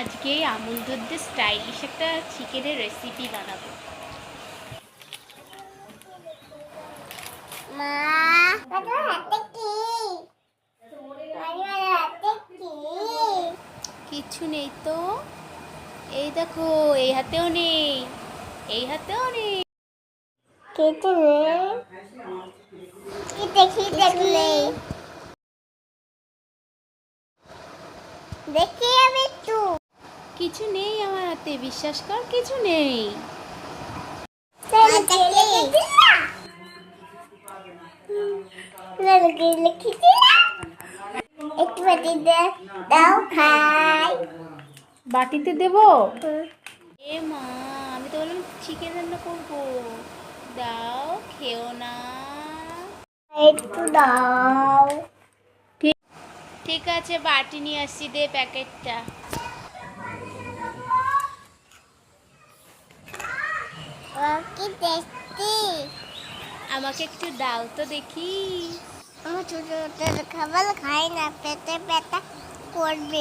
আজকে আমুল দুধের স্টাইলিশ একটা চিকেনের রেসিপি বানাবো। কিছু নেই তো। এই দেখো এই হাতেও নেই এই হাতেও নেই। দেখি আমি একটু কিছু নেই আমার হাতে বিশ্বাস কর কিছু নেই। বাটিতে দেবো? এ মা আমি তো বললাম চিকেন রান্না করব। দাও খেও না। একটু দাও। ঠিক আছে বাটি নিয়ে আসছি দে প্যাকেটটা। কি টেস্টি আমাকে একটু দাও তো দেখি। আমার ছোট ছোট খাবার খাই না পেটে ব্যথা করবে।